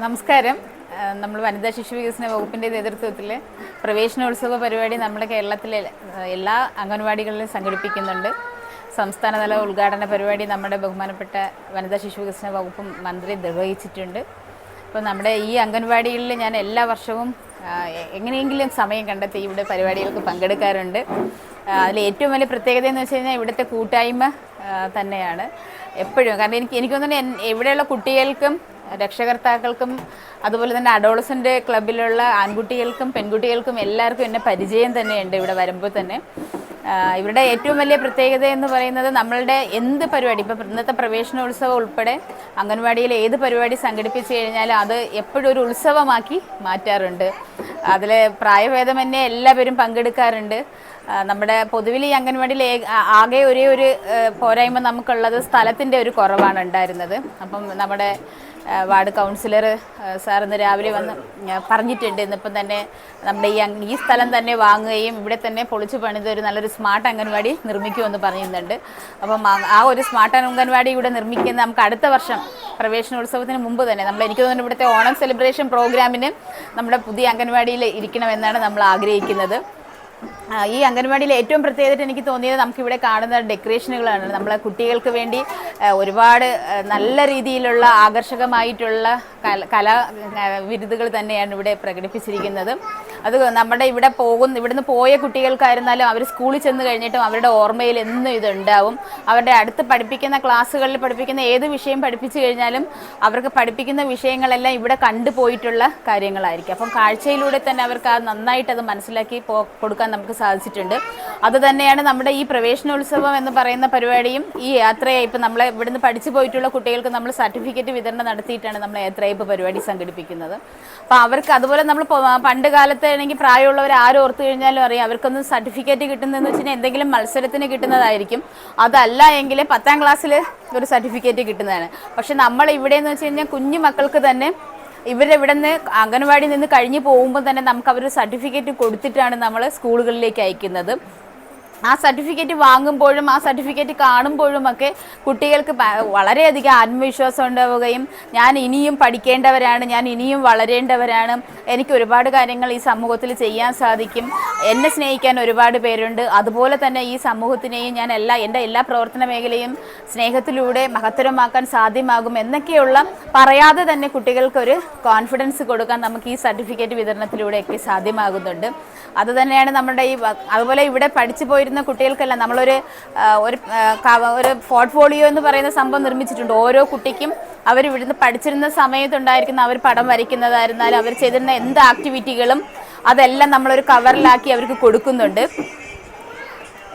നമസ്കാരം. നമ്മൾ വനിതാ ശിശു വികസന വകുപ്പിന്റെ നേതൃത്വത്തിൽ പ്രവേശനോത്സവ പരിപാടി നമ്മുടെ കേരളത്തിലെ എല്ലാ അംഗൻവാടികളിലും സംഘടിപ്പിക്കുന്നുണ്ട്. സംസ്ഥാനതല ഉദ്ഘാടന പരിപാടി നമ്മുടെ ബഹുമാനപ്പെട്ട വനിതാ ശിശു വികസന വകുപ്പും മന്ത്രി നിർവഹിച്ചിട്ടുണ്ട്. അപ്പോൾ നമ്മുടെ ഈ അംഗൻവാടികളിൽ ഞാൻ എല്ലാ വർഷവും എങ്ങനെയെങ്കിലും സമയം കണ്ടെത്തി ഇവിടെ പരിപാടികൾക്ക് പങ്കെടുക്കാറുണ്ട്. അതിൽ ഏറ്റവും വലിയ പ്രത്യേകത എന്ന് വെച്ച് കഴിഞ്ഞാൽ ഇവിടുത്തെ കൂട്ടായ്മ തന്നെയാണ്. എപ്പോഴും കാരണം എനിക്ക് എനിക്കൊന്നും ഇവിടെയുള്ള കുട്ടികൾക്കും രക്ഷകർത്താക്കൾക്കും അതുപോലെ തന്നെ അഡോളസന്റ് ക്ലബിലുള്ള ആൺകുട്ടികൾക്കും പെൺകുട്ടികൾക്കും എല്ലാവർക്കും എന്നെ പരിചയം തന്നെയുണ്ട് ഇവിടെ വരുമ്പോൾ തന്നെ. ഇവരുടെ ഏറ്റവും വലിയ പ്രത്യേകത എന്ന് പറയുന്നത് നമ്മളുടെ എന്ത് പരിപാടി? ഇപ്പോൾ ഇന്നത്തെ പ്രവേശനോത്സവം ഉൾപ്പെടെ അംഗൻവാടിയിൽ ഏത് പരിപാടി സംഘടിപ്പിച്ചു കഴിഞ്ഞാൽ അത് എപ്പോഴും ഒരു ഉത്സവമാക്കി മാറ്റാറുണ്ട്. അതിൽ പ്രായഭേദമന്യേ എല്ലാവരും പങ്കെടുക്കാറുണ്ട്. നമ്മുടെ പൊതുവിൽ ഈ അംഗൻവാടിയിൽ ആകെ ഒരേ ഒരു പോരായ്മ നമുക്കുള്ളത് സ്ഥലത്തിന്റെ ഒരു കുറവാണ് ഉണ്ടായിരുന്നത്. അപ്പം നമ്മുടെ വാർഡ് കൗൺസിലർ സാർ ഇന്ന് രാവിലെ വന്ന് പറഞ്ഞിട്ടുണ്ട്. ഇന്നിപ്പം തന്നെ നമ്മുടെ ഈ ഈ സ്ഥലം തന്നെ വാങ്ങുകയും ഇവിടെ തന്നെ പൊളിച്ചു പണിത് ഒരു നല്ലൊരു സ്മാർട്ട് അംഗൻവാടി നിർമ്മിക്കുമെന്ന് പറയുന്നുണ്ട് അപ്പം ആ ഒരു സ്മാർട്ട് അംഗൻവാടി ഇവിടെ നിർമ്മിക്കുന്ന നമുക്ക് അടുത്ത വർഷം പ്രവേശനോത്സവത്തിന് മുമ്പ് തന്നെ നമ്മൾ എനിക്ക് തോന്നുന്നു ഇവിടുത്തെ ഓണം സെലിബ്രേഷൻ പ്രോഗ്രാമിന് നമ്മുടെ പുതിയ അംഗൻവാടിയിൽ ഇരിക്കണമെന്നാണ് നമ്മൾ ആഗ്രഹിക്കുന്നത്. ഈ അംഗൻവാടിയിൽ ഏറ്റവും പ്രത്യേകമായിട്ട് എനിക്ക് തോന്നിയത് നമുക്കിവിടെ കാണുന്ന ഡെക്കറേഷനുകളാണ് നമ്മളെ കുട്ടികൾക്ക് വേണ്ടി ഒരുപാട് നല്ല രീതിയിലുള്ള ആകർഷകമായിട്ടുള്ള കല ആ, തന്നെയാണ് ഇവിടെ പ്രകടിപ്പിച്ചിരിക്കുന്നത്. അത് നമ്മുടെ ഇവിടെ പോകുന്ന ഇവിടുന്ന് പോയ കുട്ടികൾക്കായിരുന്നാലും അവർ സ്കൂളിൽ ചെന്ന് കഴിഞ്ഞിട്ടും അവരുടെ ഓർമ്മയിൽ എന്നും ഇതുണ്ടാവും. അവരുടെ അടുത്ത് പഠിപ്പിക്കുന്ന ക്ലാസ്സുകളിൽ പഠിപ്പിക്കുന്ന ഏത് വിഷയം പഠിപ്പിച്ചു കഴിഞ്ഞാലും അവർക്ക് പഠിപ്പിക്കുന്ന വിഷയങ്ങളെല്ലാം ഇവിടെ കണ്ടുപോയിട്ടുള്ള കാര്യങ്ങളായിരിക്കും. അപ്പം കാഴ്ചയിലൂടെ തന്നെ അവർക്ക് അത് നന്നായിട്ട് അത് മനസ്സിലാക്കി കൊടുക്കാൻ നമുക്ക് സാധിച്ചിട്ടുണ്ട്. അത് തന്നെയാണ് നമ്മുടെ ഈ പ്രവേശനോത്സവം എന്ന് പറയുന്ന പരിപാടിയും ഈ യാത്രയയപ്പ് നമ്മളെ ഇവിടുന്ന് പഠിച്ചു പോയിട്ടുള്ള കുട്ടികൾക്ക് നമ്മൾ സർട്ടിഫിക്കറ്റ് വിതരണം നടത്തിയിട്ടാണ് നമ്മൾ യാത്രയപ്പ് പരിപാടി സംഘടിപ്പിക്കുന്നത്. അപ്പോൾ അവർക്ക് അതുപോലെ നമ്മൾ പണ്ട് കാലത്ത് ആണെങ്കിൽ പ്രായമുള്ളവർ ആരും ഓർത്തു കഴിഞ്ഞാലും അറിയാം. അവർക്കൊന്നും സർട്ടിഫിക്കറ്റ് കിട്ടുന്നതെന്ന് വെച്ച് കഴിഞ്ഞാൽ എന്തെങ്കിലും മത്സരത്തിന് കിട്ടുന്നതായിരിക്കും. അതല്ല എങ്കിൽ പത്താം ക്ലാസ്സിൽ ഒരു സർട്ടിഫിക്കറ്റ് കിട്ടുന്നതാണ്. പക്ഷെ നമ്മൾ ഇവിടെ എന്ന് വെച്ച് കഴിഞ്ഞാൽ കുഞ്ഞു മക്കൾക്ക് തന്നെ ഇവരെവിടെ നിന്ന് അംഗൻവാടി നിന്ന് കഴിഞ്ഞ് പോകുമ്പോൾ തന്നെ നമുക്ക് അവർ സർട്ടിഫിക്കറ്റ് കൊടുത്തിട്ടാണ് നമ്മൾ സ്കൂളുകളിലേക്ക് അയക്കുന്നത്. ആ സർട്ടിഫിക്കറ്റ് വാങ്ങുമ്പോഴും ആ സർട്ടിഫിക്കറ്റ് കാണുമ്പോഴും ഒക്കെ കുട്ടികൾക്ക് വളരെയധികം ആത്മവിശ്വാസം ഉണ്ടാവുകയും ഞാൻ ഇനിയും പഠിക്കേണ്ടവരാണ് ഞാൻ ഇനിയും വളരേണ്ടവരാണ് എനിക്ക് ഒരുപാട് കാര്യങ്ങൾ ഈ സമൂഹത്തിൽ ചെയ്യാൻ സാധിക്കും എന്നെ സ്നേഹിക്കാൻ ഒരുപാട് പേരുണ്ട് അതുപോലെ തന്നെ ഈ സമൂഹത്തിനെയും ഞാൻ എല്ലാ എന്റെ എല്ലാ പ്രവർത്തന മേഖലയും സ്നേഹത്തിലൂടെ മഹത്തരമാക്കാൻ സാധ്യമാകും എന്നൊക്കെയുള്ള പറയാതെ തന്നെ കുട്ടികൾക്കൊരു കോൺഫിഡൻസ് കൊടുക്കാൻ നമുക്ക് ഈ സർട്ടിഫിക്കറ്റ് വിതരണത്തിലൂടെയൊക്കെ സാധ്യമാകുന്നുണ്ട്. അതുതന്നെയാണ് നമ്മുടെ ഈ അതുപോലെ ഇവിടെ പഠിച്ചു പോയിരുന്ന കുട്ടികൾക്കെല്ലാം നമ്മളൊരു ഒരു ഒരു പോർട്ട്ഫോളിയോ എന്ന് പറയുന്ന സംഭവം നിർമ്മിച്ചിട്ടുണ്ട്. ഓരോ കുട്ടിക്കും അവർ ഇവിടുന്ന് പഠിച്ചിരുന്ന സമയത്തുണ്ടായിരിക്കുന്ന അവർ പടം വരയ്ക്കുന്നതായിരുന്നാലും അവർ ചെയ്തിരുന്ന എന്ത് ആക്ടിവിറ്റികളും അതെല്ലാം നമ്മളൊരു കവറിലാക്കി അവർക്ക് കൊടുക്കുന്നുണ്ട്.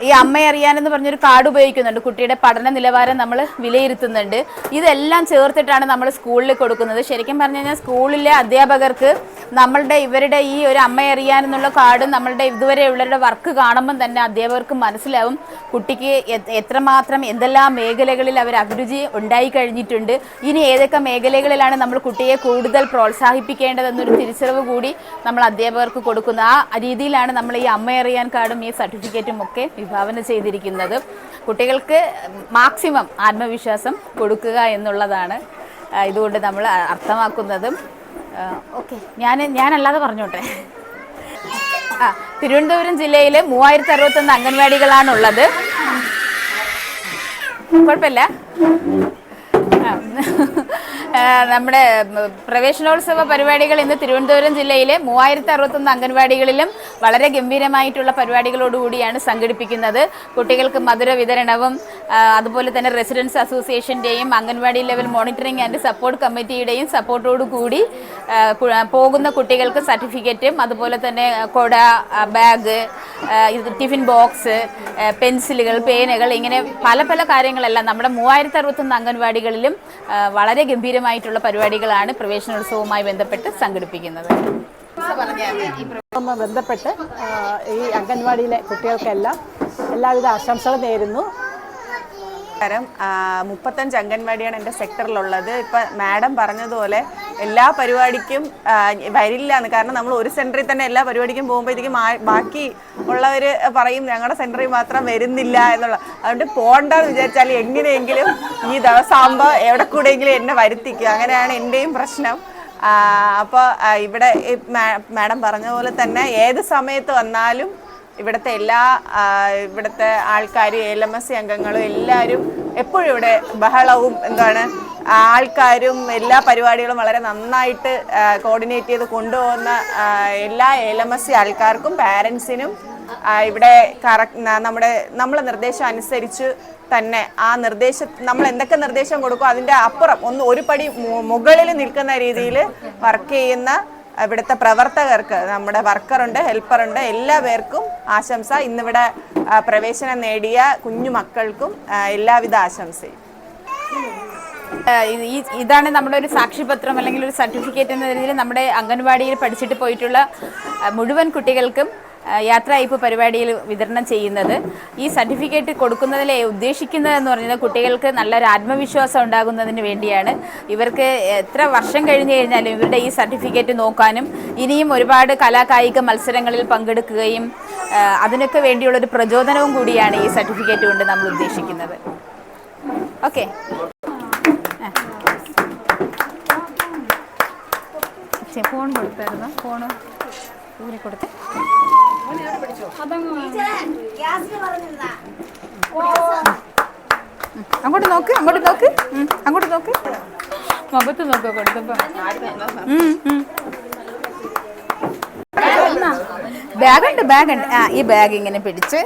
ഈ അമ്മ അറിയാനെന്ന് പറഞ്ഞൊരു കാർഡ് ഉപയോഗിക്കുന്നുണ്ട്. കുട്ടിയുടെ പഠന നിലവാരം നമ്മൾ വിലയിരുത്തുന്നുണ്ട്. ഇതെല്ലാം ചേർത്തിട്ടാണ് നമ്മൾ സ്കൂളിൽ കൊടുക്കുന്നത്. ശരിക്കും പറഞ്ഞു കഴിഞ്ഞാൽ സ്കൂളിലെ അധ്യാപകർക്ക് നമ്മളുടെ ഇവരുടെ ഈ ഒരു അമ്മയെ അറിയാനെന്നുള്ള കാർഡും നമ്മളുടെ ഇതുവരെ ഉള്ളവരുടെ വർക്ക് കാണുമ്പം തന്നെ അധ്യാപകർക്ക് മനസ്സിലാവും. കുട്ടിക്ക് എത്രമാത്രം എന്തെല്ലാം മേഖലകളിൽ അവർ അഭിരുചി ഉണ്ടായി കഴിഞ്ഞിട്ടുണ്ട്. ഇനി ഏതൊക്കെ മേഖലകളിലാണ് നമ്മൾ കുട്ടിയെ കൂടുതൽ പ്രോത്സാഹിപ്പിക്കേണ്ടതെന്നൊരു തിരിച്ചറിവ് കൂടി നമ്മൾ അധ്യാപകർക്ക് കൊടുക്കുന്നു. ആ രീതിയിലാണ് നമ്മൾ ഈ അമ്മ അറിയാൻ കാർഡും ഈ സർട്ടിഫിക്കറ്റും ഒക്കെ വിഭാവന ചെയ്തിരിക്കുന്നത്. കുട്ടികൾക്ക് മാക്സിമം ആത്മവിശ്വാസം കൊടുക്കുക എന്നുള്ളതാണ് ഇതുകൊണ്ട് നമ്മൾ അർത്ഥമാക്കുന്നതും. ഓക്കെ. ഞാൻ ഞാനല്ലാതെ പറഞ്ഞോട്ടെ? ആ തിരുവനന്തപുരം ജില്ലയിൽ മൂവായിരത്തി അറുപത്തൊന്ന് അംഗൻവാടികളാണുള്ളത്. കുഴപ്പമില്ല. നമ്മുടെ പ്രവേശനോത്സവ പരിപാടികൾ ഇന്ന് തിരുവനന്തപുരം ജില്ലയിലെ മൂവായിരത്തി അറുപത്തൊന്ന് അംഗൻവാടികളിലും വളരെ ഗംഭീരമായിട്ടുള്ള പരിപാടികളോടുകൂടിയാണ് സംഘടിപ്പിക്കുന്നത്. കുട്ടികൾക്ക് മധുര വിതരണവും അതുപോലെ തന്നെ residence അസോസിയേഷന്റെയും anganwadi level monitoring and support കമ്മിറ്റിയുടെയും സപ്പോർട്ടോടു കൂടി പോകുന്ന കുട്ടികൾക്ക് സർട്ടിഫിക്കറ്റും അതുപോലെ തന്നെ കൊട ബാഗ് ടിഫിൻ ബോക്സ് പെൻസിലുകൾ പേനകൾ ഇങ്ങനെ പല പല കാര്യങ്ങളെല്ലാം നമ്മുടെ മൂവായിരത്തി അറുപത്തൊന്ന് അംഗൻവാടികളിലും വളരെ ഗംഭീരമായിട്ടുള്ള പരിപാടികളാണ് പ്രവേശനോത്സവവുമായി ബന്ധപ്പെട്ട് സംഘടിപ്പിക്കുന്നത്. ബന്ധപ്പെട്ട് ഈ അംഗൻവാടിയിലെ കുട്ടികൾക്കെല്ലാം എല്ലാവിധ ആശംസകൾ നേരുന്നു. കാരണം മുപ്പത്തഞ്ച് അംഗൻവാടിയാണ് എന്റെ സെക്ടറിലുള്ളത് ഇപ്പം മാഡം പറഞ്ഞതുപോലെ എല്ലാ പരിപാടിക്കും വരില്ലാന്ന്. കാരണം നമ്മൾ ഒരു സെന്ററിൽ തന്നെ എല്ലാ പരിപാടിക്കും പോകുമ്പോഴത്തേക്കും ബാക്കി ഉള്ളവർ പറയും ഞങ്ങളുടെ സെന്ററിൽ മാത്രം വരുന്നില്ല എന്നുള്ള. അതുകൊണ്ട് പോകണ്ടെന്ന് വിചാരിച്ചാൽ എങ്ങനെയെങ്കിലും ഈ ദിവസം ആകുമ്പോൾ എവിടെ കൂടെയെങ്കിലും എന്നെ വരുത്തിക്കുക അങ്ങനെയാണ് എന്റെയും പ്രശ്നം. അപ്പോൾ ഇവിടെ മാഡം പറഞ്ഞ പോലെ തന്നെ ഏത് സമയത്ത് വന്നാലും ഇവിടുത്തെ എല്ലാ ഇവിടുത്തെ ആൾക്കാർ എൽ എം എസ് സി അംഗങ്ങളും എല്ലാവരും എപ്പോഴും ഇവിടെ ബഹളവും എന്താണ് ആൾക്കാരും എല്ലാ പരിപാടികളും വളരെ നന്നായിട്ട് കോർഡിനേറ്റ് ചെയ്ത് കൊണ്ടുപോകുന്ന എല്ലാ എൽ എം എസ് സി ആൾക്കാർക്കും പാരൻസിനും ഇവിടെ നമ്മുടെ നമ്മളെ നിർദ്ദേശം അനുസരിച്ച് തന്നെ ആ നിർദ്ദേശം നമ്മൾ എന്തൊക്കെ നിർദ്ദേശം കൊടുക്കും അതിന്റെ അപ്പുറം ഒന്ന് ഒരു പടി മുകളിൽ നിൽക്കുന്ന രീതിയിൽ വർക്ക് ചെയ്യുന്ന ഇവിടുത്തെ പ്രവർത്തകർക്ക് നമ്മുടെ വർക്കറുണ്ട് ഹെൽപ്പറുണ്ട് എല്ലാ പേർക്കും ആശംസ. ഇന്നിവിടെ പ്രവേശനം നേടിയ കുഞ്ഞു മക്കൾക്കും എല്ലാവിധ ആശംസയും. ഇതാണ് നമ്മുടെ ഒരു സാക്ഷിപത്രം അല്ലെങ്കിൽ ഒരു സർട്ടിഫിക്കറ്റ് എന്ന രീതിയിൽ നമ്മുടെ അംഗൻവാടിയിൽ പഠിച്ചിട്ട് പോയിട്ടുള്ള മുഴുവൻ കുട്ടികൾക്കും യാത്രയയപ്പ് പരിപാടിയിൽ വിതരണം ചെയ്യുന്നത്. ഈ സർട്ടിഫിക്കറ്റ് കൊടുക്കുന്നതിലെ ഉദ്ദേശിക്കുന്നത് എന്ന് പറയുന്നത് കുട്ടികൾക്ക് നല്ലൊരു ആത്മവിശ്വാസം ഉണ്ടാകുന്നതിന് വേണ്ടിയാണ്. ഇവർക്ക് എത്ര വർഷം കഴിഞ്ഞു കഴിഞ്ഞാലും ഇവരുടെ ഈ സർട്ടിഫിക്കറ്റ് നോക്കാനും ഇനിയും ഒരുപാട് കലാകായിക മത്സരങ്ങളിൽ പങ്കെടുക്കുകയും അതിനൊക്കെ വേണ്ടിയുള്ള ഒരു പ്രചോദനവും കൂടിയാണ് ഈ സർട്ടിഫിക്കറ്റ് കൊണ്ട് നമ്മൾ ഉദ്ദേശിക്കുന്നത്. ഓക്കെ. ഫോൺ കൊടുത്തായിരുന്നു. ഫോൺ ഊരി കൊടുത്ത്. അങ്ങോട്ട് നോക്ക് അങ്ങോട്ട് നോക്ക്. അങ്ങോട്ട് നോക്ക്. മുഖത്ത് നോക്കുക കൊടുത്തപ്പോ. ബാഗുണ്ട് ബാഗുണ്ട്. ആ ഈ ബാഗ് ഇങ്ങനെ പിടിച്ച്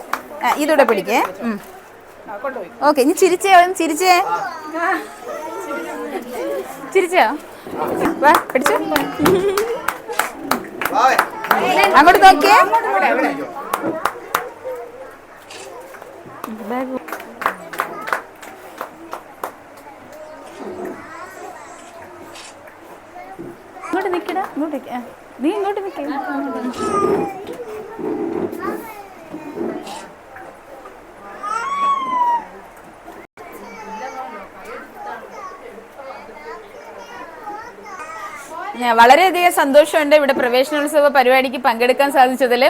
ആ, ഇതൂടെ പിടിക്കേ. ഓക്കെ ഇനി ചിരിച്ചേ ചിരിച്ചേ. ചിരിച്ചോ? വാ പിടിച്ചു അങ്ങോട്ട് നോക്കിയേ. ഇങ്ങോട്ട് നിക്കടാ ഇങ്ങോട്ട് നിക്ക്. നീ ഇങ്ങോട്ട് നിൽക്കേ വളരെയധികം സന്തോഷമുണ്ട് ഇവിടെ പ്രവേശനോത്സവ പരിപാടിക്ക് പങ്കെടുക്കാൻ സാധിച്ചതിൽ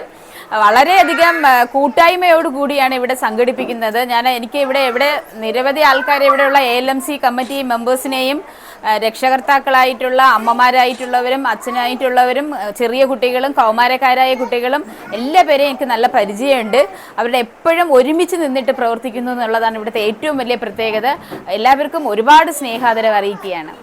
വളരെയധികം കൂട്ടായ്മയോട് കൂടിയാണ് ഇവിടെ സംഘടിപ്പിക്കുന്നത്. ഞാൻ എനിക്ക് ഇവിടെ ഇവിടെ നിരവധി ആൾക്കാർ ഇവിടെയുള്ള A L M C committee മെമ്പേഴ്സിനെയും രക്ഷകർത്താക്കളായിട്ടുള്ള അമ്മമാരായിട്ടുള്ളവരും അച്ഛനായിട്ടുള്ളവരും ചെറിയ കുട്ടികളും കൗമാരക്കാരായ കുട്ടികളും എല്ലാ പേരെയും എനിക്ക് നല്ല പരിചയമുണ്ട്. അവരുടെ എപ്പോഴും ഒരുമിച്ച് നിന്നിട്ട് പ്രവർത്തിക്കുന്നു എന്നുള്ളതാണ് ഇവിടുത്തെ ഏറ്റവും വലിയ പ്രത്യേകത. എല്ലാവർക്കും ഒരുപാട് സ്നേഹാദരം അറിയിക്കുകയാണ്